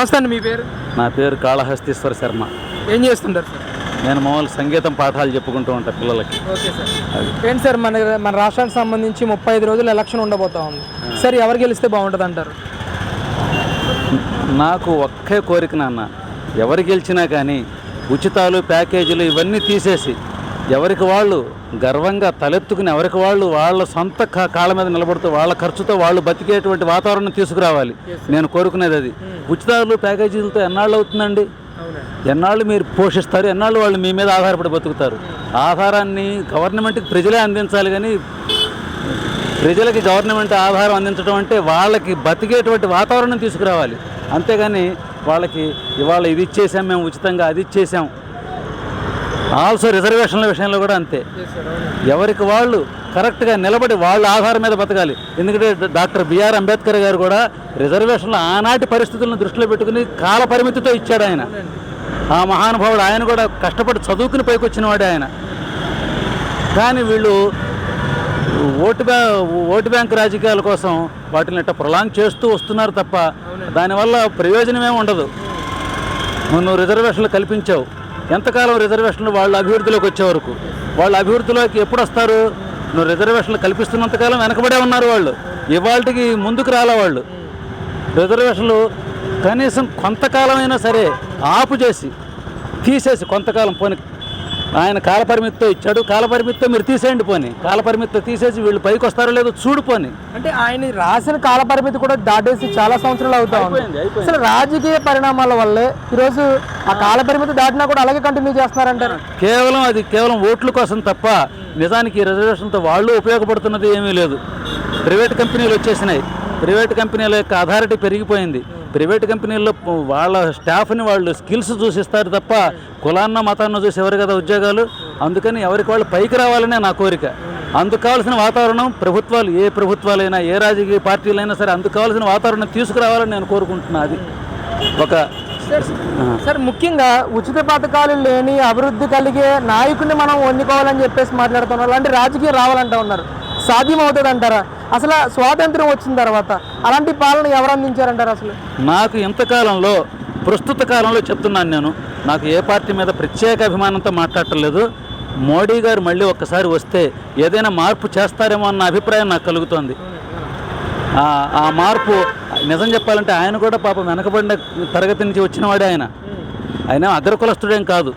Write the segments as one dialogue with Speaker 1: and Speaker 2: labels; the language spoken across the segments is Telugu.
Speaker 1: నమస్తే అండి మీ పేరు?
Speaker 2: నా పేరు కాళహస్తీశ్వర శర్మ.
Speaker 1: ఏం చేస్తుంటారు సార్?
Speaker 2: నేను మామూలు సంగీతం పాఠాలు చెప్పుకుంటూ ఉంటా పిల్లలకి.
Speaker 1: Okay sir. ఏంటి సార్ మన మన రాష్ట్రానికి సంబంధించి ముప్పై ఐదు రోజులు ఎలక్షన్ ఉండబోతా ఉంది. సార్ ఎవరు గెలిస్తే బాగుంటుంది అంటారు
Speaker 2: నాకు ఒక్కే కోరిక నాన్న. ఎవరు గెలిచినా కానీ ఉచితాలు ప్యాకేజీలు ఇవన్నీ తీసేసి ఎవరికి వాళ్ళు గర్వంగా తలెత్తుకుని ఎవరికి వాళ్ళు వాళ్ళ సొంత కాళ్ళ మీద నిలబడుతూ వాళ్ళ ఖర్చుతో వాళ్ళు బతికేటువంటి వాతావరణం తీసుకురావాలి. నేను కోరుకునేది అది. ఉచితాలు ప్యాకేజీలతో ఎన్నాళ్ళు అవుతుందండి? ఎన్నాళ్ళు మీరు పోషిస్తారు? ఎన్నాళ్ళు వాళ్ళు మీ మీద ఆధారపడి బతుకుతారు? ఆధారాన్ని గవర్నమెంట్కి ప్రజలే అందించాలి కానీ ప్రజలకి గవర్నమెంట్ ఆధారం అందించడం అంటే వాళ్ళకి బతికేటువంటి వాతావరణం తీసుకురావాలి. అంతేగాని వాళ్ళకి ఇవాళ ఇది ఇచ్చేసాం మేము ఉచితంగా అది ఇచ్చేసాం. ఆల్సో రిజర్వేషన్ల విషయంలో కూడా అంతే. ఎవరికి వాళ్ళు కరెక్ట్గా నిలబడి వాళ్ళ ఆధారం మీద బతకాలి. ఎందుకంటే డాక్టర్ బిఆర్ అంబేద్కర్ గారు కూడా రిజర్వేషన్లు ఆనాటి పరిస్థితులను దృష్టిలో పెట్టుకుని కాల పరిమితితో ఇచ్చాడు ఆయన. ఆ మహానుభావుడు ఆయన కూడా కష్టపడి చదువుకుని పైకొచ్చిన వాడే ఆయన. కానీ వీళ్ళు ఓటు బ్యా ఓటు బ్యాంక్ రాజకీయాల కోసం వాటిని ఇట్లా ప్రొలాంగ్ చేస్తూ వస్తున్నారు తప్ప దానివల్ల ప్రయోజనమే ఉండదు. నువ్వు రిజర్వేషన్లు కల్పించావు. ఎంతకాలం రిజర్వేషన్లు వాళ్ళ అభివృద్ధిలోకి వచ్చే వరకు? వాళ్ళ అభివృద్ధిలోకి ఎప్పుడు వస్తారు? నువ్వు రిజర్వేషన్లు కల్పిస్తున్నంతకాలం వెనకబడే ఉన్నారు వాళ్ళు. ఇవాళకి ముందుకు రాలే వాళ్ళు. రిజర్వేషన్లు కనీసం కొంతకాలమైనా సరే ఆపు చేసి తీసేసి కొంతకాలం పోనీ ఆయన కాలపరిమితితో ఇచ్చాడు. కాలపరిమితితో మీరు తీసేయండి పోని. కాలపరిమితితో తీసేసి వీళ్ళు పైకి వస్తారో లేదో చూడు పోని.
Speaker 1: అంటే ఆయన రాసిన కాల పరిమితి కూడా దాటేసి చాలా సంవత్సరాలు అవుతా. అసలు రాజకీయ పరిణామాల వల్లే ఈరోజు ఆ కాల పరిమితి దాటినా కూడా అలాగే కంటిన్యూ చేస్తున్నారంటారు.
Speaker 2: కేవలం అది కేవలం ఓట్ల కోసం తప్ప నిజానికి ఈ రిజర్వేషన్తో వాళ్ళు ఉపయోగపడుతున్నది ఏమీ లేదు. ప్రైవేట్ కంపెనీలు వచ్చేసినాయి. ప్రైవేట్ కంపెనీల యొక్క అథారిటీ పెరిగిపోయింది. ప్రైవేట్ కంపెనీల్లో వాళ్ళ స్టాఫ్ని వాళ్ళు స్కిల్స్ చూసిస్తారు తప్ప కులాన్న మతాన్న చూసి ఎవరు కదా ఉద్యోగాలు. అందుకని ఎవరికి వాళ్ళు పైకి రావాలనే నా కోరిక. అందుకు కావాల్సిన వాతావరణం ప్రభుత్వాలు ఏ ప్రభుత్వాలైనా ఏ రాజకీయ పార్టీలైనా సరే అందుకు కావాల్సిన వాతావరణం తీసుకురావాలని నేను కోరుకుంటున్నా అది. ఒక.
Speaker 1: సార్ ముఖ్యంగా ఉచిత పథకాలు లేని అభివృద్ధి కలిగే నాయకుడిని మనం ఎన్నుకోవాలని చెప్పేసి మాట్లాడుతున్నారు. అలాంటి రాజకీయం రావాలంటా ఉన్నారు. సాధ్యం అవుతుంది అంటారా అసలు స్వాతంత్రం వచ్చిన తర్వాత అలాంటి పాలన ఎవరు అందించారంటారు అసలు?
Speaker 2: నాకు ఇంతకాలంలో ప్రస్తుత కాలంలో చెప్తున్నాను నేను నాకు ఏ పార్టీ మీద ప్రత్యేక అభిమానంతో మాట్లాడటం లేదు మోడీ గారు మళ్ళీ ఒక్కసారి వస్తే ఏదైనా మార్పు చేస్తారేమో అన్న అభిప్రాయం నాకు కలుగుతోంది. ఆ- ఆ మార్పు నిజం చెప్పాలంటే ఆయన కూడా పాపం వెనకబడిన తరగతి నుంచి వచ్చినవాడే ఆయన. ఆయన అగ్రకులస్తుడేం కాదు.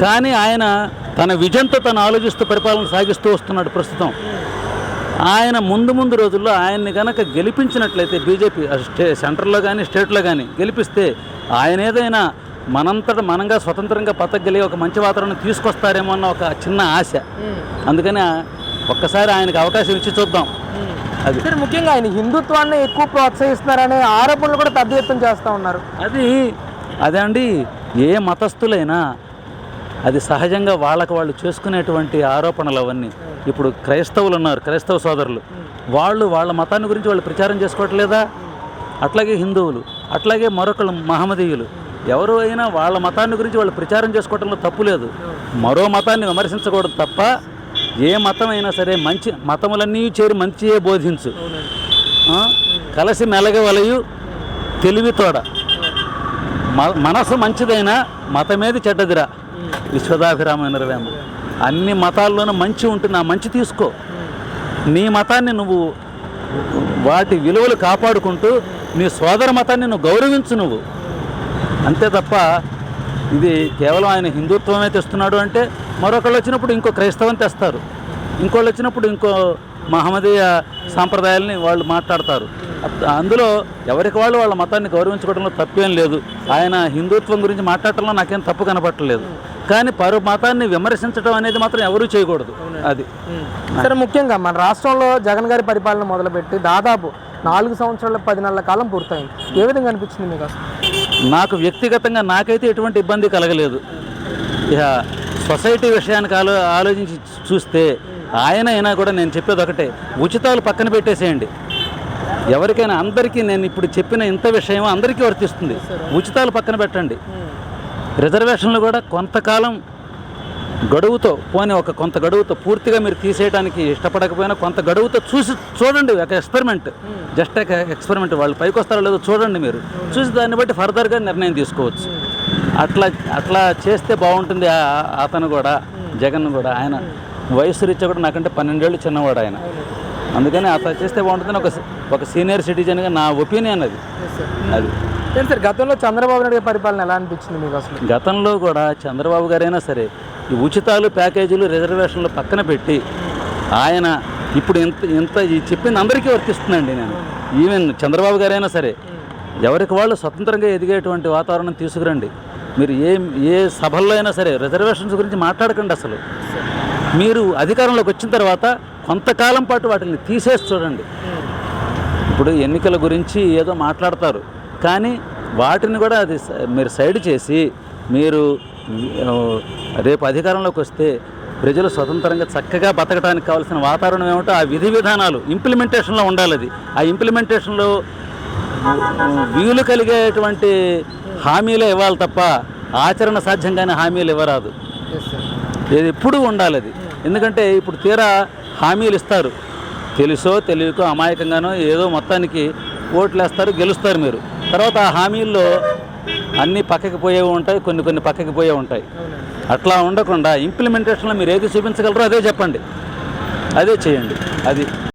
Speaker 2: కానీ ఆయన తన విజన్తో తను ఆలోచిస్తూ పరిపాలన సాగిస్తూ వస్తున్నాడు ప్రస్తుతం. ఆయన ముందు ముందు రోజుల్లో ఆయన్ని కనుక గెలిపించినట్లయితే బీజేపీ స్టే సెంట్రల్లో కానీ స్టేట్లో కానీ గెలిపిస్తే ఆయన ఏదైనా మనంతట మనంగా స్వతంత్రంగా బతకగలిగే ఒక మంచి వాతావరణం తీసుకొస్తారేమో అన్న ఒక చిన్న ఆశ. అందుకని ఒక్కసారి ఆయనకు అవకాశం ఇచ్చి చూద్దాం. అది.
Speaker 1: సార్ ముఖ్యంగా ఆయన హిందుత్వాన్ని ఎక్కువ ప్రోత్సహిస్తున్నారనే ఆరోపణలు కూడా పెద్ద ఎత్తున చేస్తూ ఉన్నారు.
Speaker 2: అది అదే అండి ఏ మతస్థులైనా అది సహజంగా వాళ్ళకి వాళ్ళు చేసుకునేటువంటి ఆరోపణలు అవన్నీ. ఇప్పుడు క్రైస్తవులు ఉన్నారు క్రైస్తవ సోదరులు. వాళ్ళు వాళ్ళ మతాన్ని గురించి వాళ్ళు ప్రచారం చేసుకోవట్లేదా? అట్లాగే హిందువులు అట్లాగే మరొకళ్ళు మహమ్మదీయులు. ఎవరు అయినా వాళ్ళ మతాన్ని గురించి వాళ్ళు ప్రచారం చేసుకోవడంలో తప్పు లేదు. మరో మతాన్ని విమర్శించకూడదు తప్ప ఏ మతం అయినా సరే మంచి మతములన్నీ చేరి మంచియే బోధించు. కలిసి మెలగవలయు తెలివితోడ మ- మనసు మంచిదైనా మతమేది చెడ్డదిరా. విశ్వదాభిరామ నిర్వేమ అన్ని మతాల్లోనూ మంచి ఉంటుంది. ఆ మంచి తీసుకో. నీ మతాన్ని నువ్వు వాటి విలువలు కాపాడుకుంటూ నీ సోదర మతాన్ని నువ్వు గౌరవించు నువ్వు. అంతే తప్ప ఇది కేవలం ఆయన హిందుత్వమే తెస్తున్నాడు అంటే మరొకళ్ళు వచ్చినప్పుడు ఇంకో క్రైస్తవం తెస్తారు. ఇంకోళ్ళు వచ్చినప్పుడు ఇంకో మహమ్మదీయ సాంప్రదాయాల్ని వాళ్ళు మాట్లాడతారు. అందులో ఎవరికి వాళ్ళు వాళ్ళ మతాన్ని గౌరవించుకోవడంలో తప్పేం లేదు. ఆయన హిందుత్వం గురించి మాట్లాడటంలో నాకేం తప్పు కనపట్టలేదు కానీ పరు మతాన్ని విమర్శించడం అనేది మాత్రం ఎవరూ చేయకూడదు. అది.
Speaker 1: సరే ముఖ్యంగా మన రాష్ట్రంలో జగన్ గారి పరిపాలన మొదలుపెట్టి దాదాపు నాలుగు సంవత్సరాల పది నెలల కాలం పూర్తయింది. ఏ విధంగా అనిపించింది మీకు
Speaker 2: నాకు వ్యక్తిగతంగా నాకైతే ఎటువంటి ఇబ్బంది కలగలేదు. ఇక సొసైటీ విషయానికి ఆలో ఆలోచించి చూస్తే ఆయన అయినా కూడా నేను చెప్పేది ఒకటే ఉచితాలు పక్కన పెట్టేసేయండి. ఎవరికైనా అందరికీ నేను ఇప్పుడు చెప్పిన ఇంత విషయం అందరికీ వర్తిస్తుంది. ఉచితాలు పక్కన పెట్టండి. రిజర్వేషన్లు కూడా కొంతకాలం గడువుతో పోనీ ఒక కొంత గడువుతో పూర్తిగా మీరు తీసేయడానికి ఇష్టపడకపోయినా కొంత గడువుతో చూసి చూడండి ఒక ఎక్స్పెరిమెంట్. జస్ట్ ఒక ఎక్స్పెరిమెంట్. వాళ్ళు పైకి వస్తారో లేదో చూడండి మీరు. చూసి దాన్ని బట్టి ఫర్దర్గా నిర్ణయం తీసుకోవచ్చు. అట్లా అట్లా చేస్తే బాగుంటుంది ఆ- అతను కూడా జగన్ కూడా. ఆయన వయసు రీత్యా కూడా నాకంటే పన్నెండేళ్ళు చిన్నవాడు ఆయన. అందుకని అట్లా చేస్తే బాగుంటుందని ఒక ఒక సీనియర్ సిటిజన్గా నా ఒపీనియన్ అది. అది.
Speaker 1: ఏంటి సార్ గతంలో చంద్రబాబు నాయుడు గారి పరిపాలన ఎలా అనిపించింది మీకు అసలు?
Speaker 2: గతంలో కూడా చంద్రబాబు గారైనా సరే ఈ ఉచితాలు ప్యాకేజీలు రిజర్వేషన్లు పక్కన పెట్టి ఆయన ఇప్పుడు ఇంత ఇంత ఈ చెప్పింది అందరికీ వర్తిస్తుందండి నేను. ఈవెన్ చంద్రబాబు గారైనా సరే ఎవరికి వాళ్ళు స్వతంత్రంగా ఎదిగేటువంటి వాతావరణం తీసుకురండి. మీరు ఏ ఏ సభల్లో అయినా సరే రిజర్వేషన్స్ గురించి మాట్లాడకండి అసలు. మీరు అధికారంలోకి వచ్చిన తర్వాత కొంతకాలం పాటు వాటిని తీసేసి చూడండి. ఇప్పుడు ఎన్నికల గురించి ఏదో మాట్లాడతారు. కానీ వాటిని కూడా అది మీరు సైడ్ చేసి మీరు రేపు అధికారంలోకి వస్తే ప్రజలు స్వతంత్రంగా చక్కగా బతకడానికి కావాల్సిన వాతావరణం ఏమిటో ఆ విధి విధానాలు ఇంప్లిమెంటేషన్లో ఉండాలి అది. ఆ ఇంప్లిమెంటేషన్లో వీలు కలిగేటువంటి హామీలే ఇవ్వాలి తప్ప ఆచరణ సాధ్యంగానే హామీలు ఇవ్వరాదు. ఇది ఎప్పుడూ ఉండాలి అది. ఎందుకంటే ఇప్పుడు తీరా హామీలు ఇస్తారు. తెలుసో తెలియకో అమాయకంగానో ఏదో మొత్తానికి ఓట్లు వేస్తారు గెలుస్తారు మీరు. తర్వాత ఆ హామీల్లో అన్నీ పక్కకి పోయేవి ఉంటాయి కొన్ని కొన్ని పక్కకి పోయే ఉంటాయి. అట్లా ఉండకుండా ఇంప్లిమెంటేషన్లో మీరు ఏది చూపించగలరో అదే చెప్పండి. అదే చేయండి. అది